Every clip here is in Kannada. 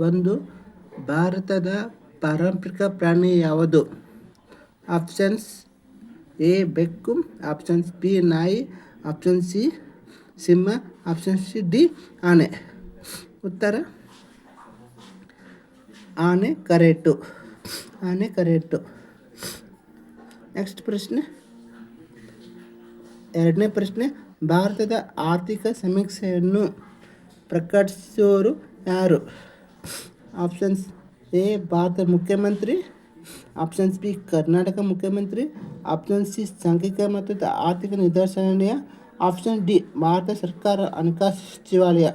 ಒಂದು, ಭಾರತದ ಪಾರಂಪರಿಕ ಪ್ರಾಣಿ ಯಾವುದು? ಆಪ್ಷನ್ಸ್ ಎ, ಬೆಕ್ಕು, ಆಪ್ಷನ್ಸ್ ಬಿ, ನಾಯಿ ಆಪ್ಷನ್ ಸಿ, ಸಿಂಹ ಆಪ್ಷನ್ ಸಿ, ಡಿ, ಆನೆ. ಉತ್ತರ? ಆನೆ ಕರೆಕ್ಟು ಆನೆ ಕರೆಕ್ಟು ನೆಕ್ಸ್ಟ್ ಪ್ರಶ್ನೆ. ಎರಡನೇ ಪ್ರಶ್ನೆ, ಭಾರತದ ಆರ್ಥಿಕ ಸಮೀಕ್ಷೆಯನ್ನು ಪ್ರಕಟಿಸೋರು ಯಾರು? ಆಪ್ಷನ್ಸ್ ಎ ಭಾರತ ಮುಖ್ಯಮಂತ್ರಿ ಆಪ್ಷನ್ಸ್ ಬಿ ಕರ್ನಾಟಕ ಮುಖ್ಯಮಂತ್ರಿ ಆಪ್ಷನ್ ಸಿ ಸಾಂಖ್ಯಿಕ ಮತ್ತು ಆರ್ಥಿಕ ನಿರ್ದೇಶನಾಲಯ ಆಪ್ಷನ್ ಡಿ ಭಾರತ ಸರ್ಕಾರ ಹಣಕಾಸು ಸಚಿವಾಲಯ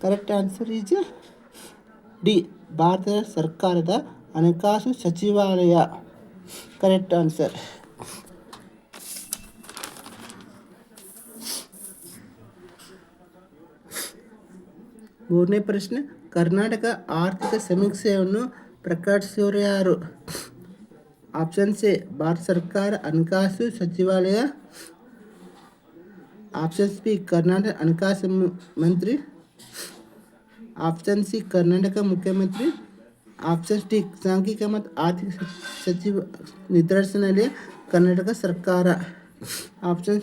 correct answer is D Bharat ಸರ್ಕಾರದ ಹಣಕಾಸು ಸಚಿವಾಲಯ ಕರೆಕ್ಟ್ ಆನ್ಸರ್ ಮೂರನೇ ಪ್ರಶ್ನೆ, ಕರ್ನಾಟಕ ಆರ್ಥಿಕ ಸಮೀಕ್ಷೆಯನ್ನು ಪ್ರಕಟಿಸಿದವರು ಯಾರು ಆಪ್ಷನ್ ಸಿ, ಭಾರತ ಸರ್ಕಾರ, ಹಣಕಾಸು ಸಚಿವಾಲಯ. ಆಪ್ಷನ್ಸ್ ಬಿ, ಕರ್ನಾಟಕ ಹಣಕಾಸು ಮಂತ್ರಿ. ಆಪ್ಷನ್ ಸಿ, ಕರ್ನಾಟಕ ಮುಖ್ಯಮಂತ್ರಿ. ಆಪ್ಷನ್ ಡಿ, ಸಾಂಖ್ಯಿಕ ಮತ್ತು ಆರ್ಥಿಕ ಸಚಿವ ನಿರ್ದೇಶನಾಲಯ ಕರ್ನಾಟಕ ಸರ್ಕಾರ. ಆಪ್ಷನ್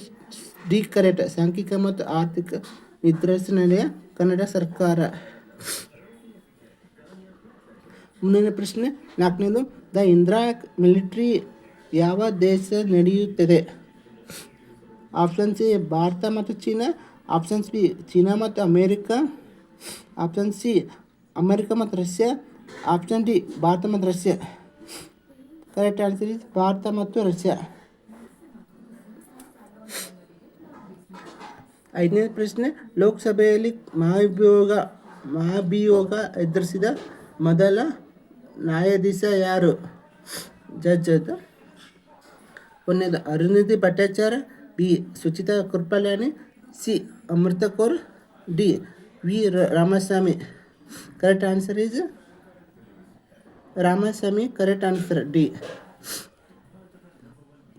ಡಿ, ಕರೆಕ್ಟ್, ಸಾಂಖ್ಯಿಕ ಮತ್ತು ಆರ್ಥಿಕ ನಿರ್ದೇಶನಾಲಯ ಕನ್ನಡ ಸರ್ಕಾರ. ಮುಂದಿನ ಪ್ರಶ್ನೆ, ನಾಲ್ಕನೇದು, ದ ಇಂದಿರಾ ಮಿಲಿಟ್ರಿ ಯಾವ ದೇಶ ನಡೆಯುತ್ತದೆ? ಆಪ್ಷನ್ ಸಿ, ಭಾರತ ಮತ್ತು ಚೀನಾ. ಆಪ್ಷನ್ಸ್ ಬಿ ಚೀನಾ ಮತ್ತು ಅಮೇರಿಕಾ. ಆಪ್ಷನ್ ಸಿ, ಅಮೇರಿಕ ಮತ್ತು ರಷ್ಯಾ. ಆಪ್ಷನ್ ಡಿ, ಭಾರತ ಮತ್ತು Russia. Correct answer is Bharat ಮತ್ತು ರಷ್ಯಾ. ಐದನೇ ಪ್ರಶ್ನೆ, ಲೋಕಸಭೆಯಲ್ಲಿ ಮಹಾಭಿಯೋಗ ಮಹಾಭಿಯೋಗ ಎದುರಿಸಿದ ಮೊದಲ ನ್ಯಾಯಾಧೀಶ ಯಾರು? ಜಡ್ಜ್ ಅದು. ಒಂದನೇದು Arundhati Bhattacharya, B. Sucheta Kripalani C. Amrit Kaur D. V. Ramaswamy. Correct answer is Ramaswamy correct answer D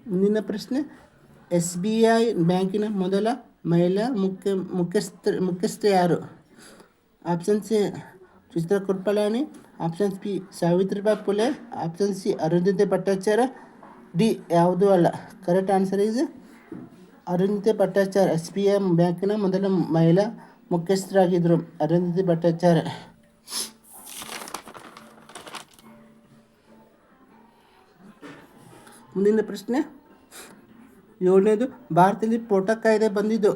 ಮುಂದಿನ ಪ್ರಶ್ನೆ ಎಸ್ ಬಿ ಐ ಬ್ಯಾಂಕಿನ ಮೊದಲ ಮಹಿಳಾ ಮುಖ್ಯ ಮುಖ್ಯಸ್ಥ ಮುಖ್ಯಸ್ಥ ಯಾರು? Option C Sucheta Kripalani option B Savitribai Phule. Option C Arundhati Bhattacharya. D ಯಾವುದೂ ಅಲ್ಲ. Correct answer is Arundhati Bhattacharya. S B I ಬ್ಯಾಂಕಿನ ಮೊದಲ ಮಹಿಳಾ ಮುಖ್ಯಸ್ಥರಾಗಿದ್ದರು ಅರುಂಧತಿ ಭಟ್ಟಾಚಾರ್ಯ. ಮುಂದಿನ ಪ್ರಶ್ನೆ. ಏಳನೇದು, ಭಾರತದಲ್ಲಿ ಪೋಟಾ ಕಾಯ್ದೆ ಬಂದಿದ್ದು.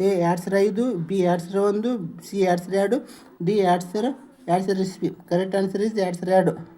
ಎ, ಎರಡು ಸಾವಿರ ಐದು, ಬಿ, ಎರಡು ಸಾವಿರ ಒಂದು, ಸಿ, ಎರಡು ಸಾವಿರ ಎರಡು, ಡಿ, ಎರಡು ಸಾವಿರ ಎರಡು ಸಾವಿರ ಇಸ್ವಿ ಕರೆಕ್ಟ್ ಆನ್ಸರ್ ಇಸ್ ಎರಡು ಸಾವಿರ ಎರಡು.